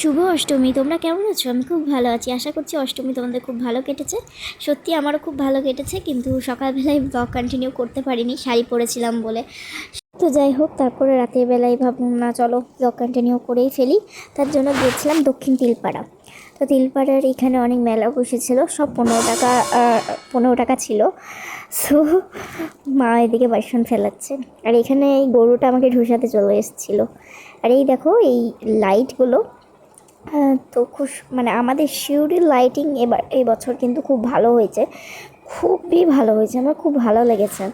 শুভ অষ্টমী, তোমরা কেমন আছো? আমি খুব ভালো আছি। আশা করছি অষ্টমী তোমাদের খুব ভালো কেটেছে। সত্যি আমারও খুব ভালো কেটেছে, কিন্তু সকালবেলায় ব্লগ কন্টিনিউ করতে পারিনি, শাড়ি পরেছিলাম বলে। তো যাই হোক, তারপরে রাতের বেলায় ভাবলাম, না, চলো ব্লগ কন্টিনিউ করেই ফেলি। তার জন্য গিয়েছিলাম দক্ষিণ তিলপাড়া। তো তিলপাড়ার এখানে অনেক মেলা বসেছিল, সব পনেরো টাকা পনেরো টাকা ছিল। সো, মা এদিকে বাসন ফেলাচ্ছে। আর এখানে এই গরুটা আমাকে ঢুসাতে চলে এসেছিল। আর এই দেখো, এই লাইটগুলো তো খুব মানে আমাদের শিউরির লাইটিং এবার, এই বছর কিন্তু খুব ভালো হয়েছে। খুবই ভালো হয়েছে, আমার খুব ভালো লেগেছে।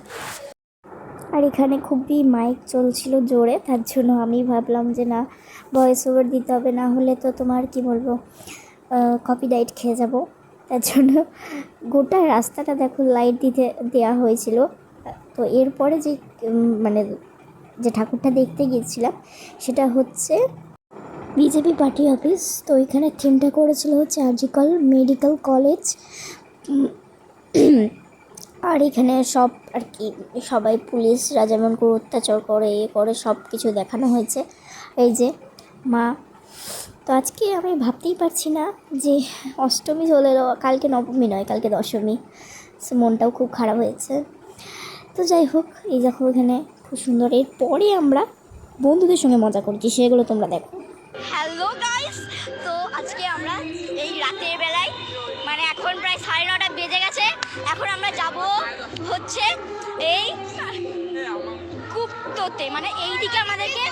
আর এখানে খুবই মাইক চলছিল জোরে, তার জন্য আমি ভাবলাম যে না ভয়েস ওভার দিতে হবে, না হলে তো তোমার কি বলব কপি কপিরাইট খেয়ে যাব। তার জন্য গোটা রাস্তাটা দেখো লাইট দিতে দেওয়া হয়েছিল। তো এরপরে যে মানে যে ঠাকুরটা দেখতে গিয়েছিলাম, সেটা হচ্ছে বিজেপি পার্টি অফিস। তো এখানে থিমটা করেছিল হচ্ছে আর্জিকল মেডিকেল কলেজ আর এখানে সব আর কি, সবাই পুলিশরা যেমন করে অত্যাচার করে, এ করে সব কিছু দেখানো হয়েছে। এই যে মা। তো আজকে আমি ভাবতেই পারছি না যে অষ্টমী চলে এলো কালকে নবমী নয়, কালকে দশমী। সো মনটাও খুব খারাপ হয়েছে। তো যাই হোক, এই দেখো এখানে খুব সুন্দর। এরপরে আমরা বন্ধুদের সঙ্গে মজা করছি, সেগুলো তোমরা দেখো। রাতের বেলায়। মানে এখন প্রায় সাড়ে নটা বেজে গেছে। এখন আমরা যাব হচ্ছে এই গুপ্ততে। মানে এইদিকে আমাদেরকে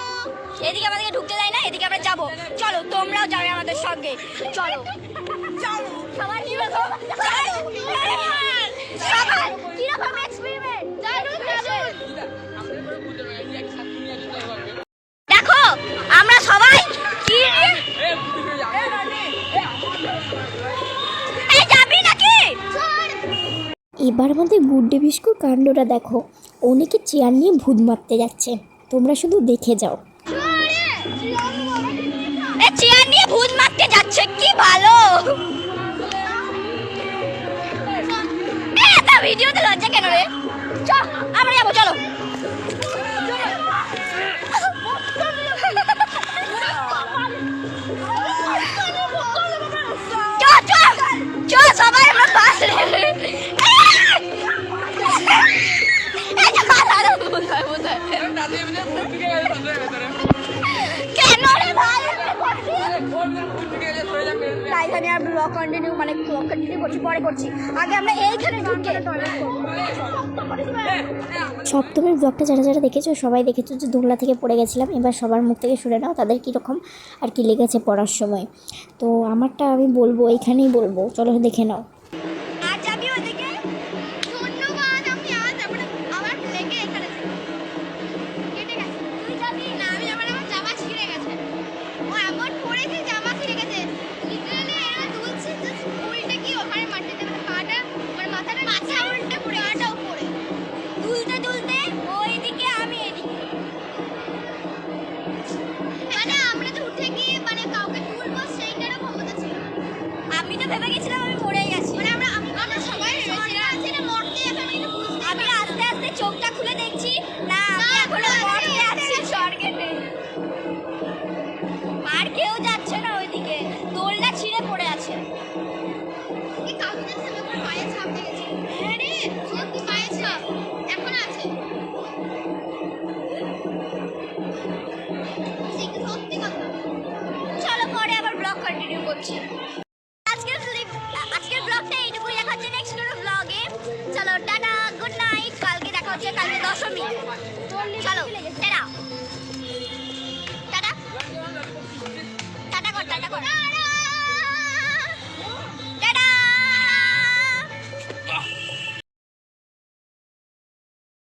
এদিকে আমাদেরকে ঢুকতে দেয় না, এদিকে আমরা যাব। চলো, তোমরাও যাবে আমাদের সঙ্গে। চলো। চলো, সবাই এবার আমাদের গুড্ডে বিস্কুট কাণ্ডটা দেখো। অনেকে চেয়ার নিয়ে ভূত মারতে যাচ্ছে। তোমরা শুধু দেখে যাও। চেয়ার নিয়ে ভূত মারতে যাচ্ছে, কি ভালো? ভিডিওতে লজ্জা কেন রে? চল আমরা যাব, চলো। এখানে আর ব্লগ কন্টিনিউ মানে ব্লগ কন্টিনিউ করছি, পরে করছি। আগে আমরা এইখানে ঢুকে সপ্তমীর ব্লগটা যারা যারা দেখেছ, সবাই দেখেছ যে দোলনা থেকে পড়ে গেছিলাম। এবার সবার মুখ থেকে শুনে নাও তাদের কীরকম আর কি লেগেছে পড়ার সময়। তো আমারটা আমি বলব, এইখানেই বলব। চলো দেখে নাও। ভেবে গেছিলাম আমি মরে গেছি। মানে আমরা আমরা সবাই ভেবেছিলাম। না মরতে আমি আমি আস্তে আস্তে চোখটা খুলে দেখছি। না আমি এখনও মরতে আছি স্বর্গে আর কেউ যাচ্ছে না ওইদিকে। দোলটা ছিঁড়ে পড়ে আছে। আমার পায়ে ছাপ হ্যাঁ রে। সত্যি পায়ে ছাপ। এখন আছে। সত্যি কথা। চলো পরে আবার ব্লগ কন্টিনিউ করছি। কালকে কালকে দশমী। চলো